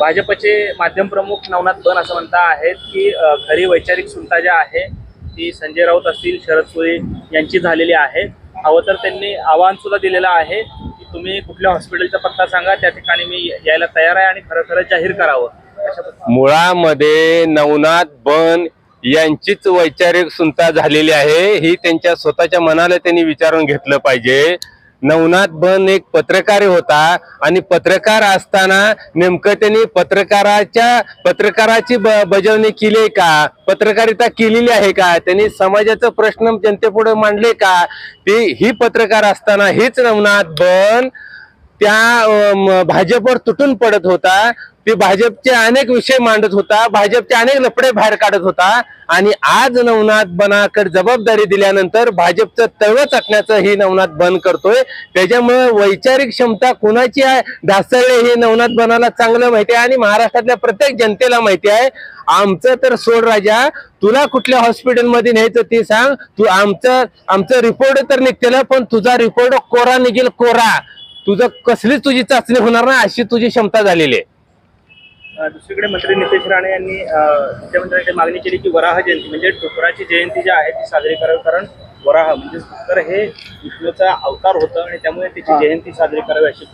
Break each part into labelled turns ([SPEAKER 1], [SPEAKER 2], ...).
[SPEAKER 1] भाजपचे माध्यम प्रमुख नवनाथ बन असं म्हणता आहेत की खरी वैचारिक सुनता ज्या आहे ती संजय राऊत असतील शरद सोळी यांची झालेली आहे. हवं तर त्यांनी आव्हान सुद्धा दिलेलं आहे की तुम्ही कुठल्या हॉस्पिटलचा पत्ता सांगा त्या ठिकाणी मी यायला तयार आहे आणि खरं खरं जाहीर करावं.
[SPEAKER 2] मुळामध्ये नवनाथ बन यांचीच वैचारिक सुनता झालेली आहे ही त्यांच्या स्वतःच्या मनाला त्यांनी विचारून घेतलं पाहिजे. नवनाथ बन एक पत्रकार होता आणि पत्रकार असताना नेमकं त्यांनी पत्रकाराच्या पत्रकाराची बजावणी केली आहे का? पत्रकारिता केलेली आहे का? त्यांनी समाजाचा प्रश्न जनतेपुढे मांडले का? ते ही पत्रकार असताना हेच नवनाथ बन त्या भाजपवर तुटून पडत होता. ते भाजपचे अनेक विषय मांडत होता. भाजपचे अनेक लफडे बाहेर काढत होता. आणि आज नवनाथ बनाकर जबाबदारी दिल्यानंतर भाजपचं तळव चाकण्याचं हे नवनाथ बन करतोय. त्याच्यामुळे वैचारिक क्षमता कोणाची आहे? ढासळले हे नवनाथ बनाला चांगलं माहिती आहे आणि महाराष्ट्रातल्या प्रत्येक जनतेला माहिती आहे. आमचं तर सोड राजा. तुला कुठल्या हॉस्पिटलमध्ये न्यायचं ते सांग. तू आमचं आमचं रिपोर्ट तर निघतेलं पण तुझा रिपोर्ट कोरा निघेल कोरा. तुझं कसलीच तुझी चाचणी होणार नाही अशी तुझी क्षमता झालेली आहे.
[SPEAKER 1] दुसरीकडे मंत्री नितेश राणे यांनी मुख्यमंत्र्यांची मागणी केली की वराह जयंती म्हणजे डुकराची जयंती जी आहे ती साजरी करावी कारण वराह म्हणजे डुक्कर हे विष्णूचा अवतार होतं आणि त्यामुळे त्याची जयंती साजरी करावी अशी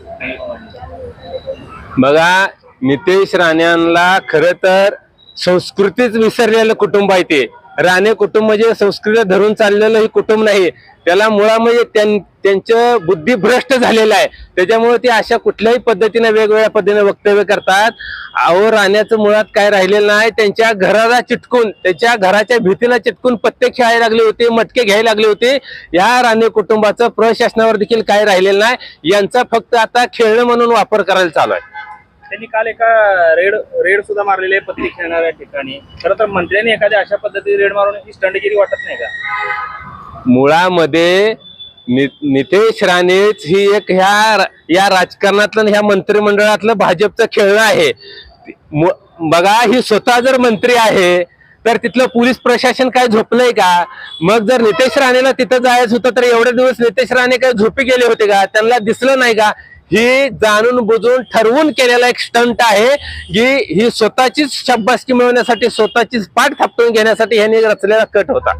[SPEAKER 2] बघा नितेश राणेंना खर तर संस्कृतीच विसरलेलं कुटुंब आहे ते. राणे कुटुंब म्हणजे संस्कृत धरून चाललेलं हे कुटुंब नाही. त्याला मुळामध्ये त्यां- त्यांचं बुद्धी भ्रष्ट झालेलं आहे. त्याच्यामुळे ते अशा कुठल्याही पद्धतीने वेगवेगळ्या पद्धतीने वक्तव्य करतात. अहो राण्याचं मुळात काय राहिलेलं नाही. त्यांच्या घराला चिटकून त्याच्या घराच्या भीतीला चिटकून पत्ते खेळायला लागले होते मटके घ्यायला लागले होते. या राणे कुटुंबाचं प्रशासनावर देखील काय राहिलेलं नाही. यांचा फक्त आता खेळणं म्हणून वापर करायला चालू आहे.
[SPEAKER 1] त्यांनी काल एका रेड रेड सुद्धा मारलेली आहे पत्ती खेळणाऱ्या ठिकाणी. खरं तर मंत्र्यांनी एखाद्या अशा पद्धतीने रेड मारून ही स्टंडगिरी वाटत नाही का?
[SPEAKER 2] मुळामध्ये नि- नितेश राणेच ही एक ह्या या राजकारणातलं ह्या मंत्रिमंडळातलं भाजपचं खेळणं आहे. बघा ही स्वतः जर मंत्री आहे तर तिथलं पोलीस प्रशासन काय झोपलंय का? मग जर नितेश राणेला तिथं जायचं होतं तर एवढे दिवस नितेश राणे काय झोपी गेले होते का? त्यांना दिसलं नाही का? ही जाणून बुजून ठरवून केलेला एक स्टंट आहे की ही स्वतःचीच शब्बासकी मिळवण्यासाठी स्वतःचीच पाठ थापटून घेण्यासाठी ह्यांनी रचलेला कट होता.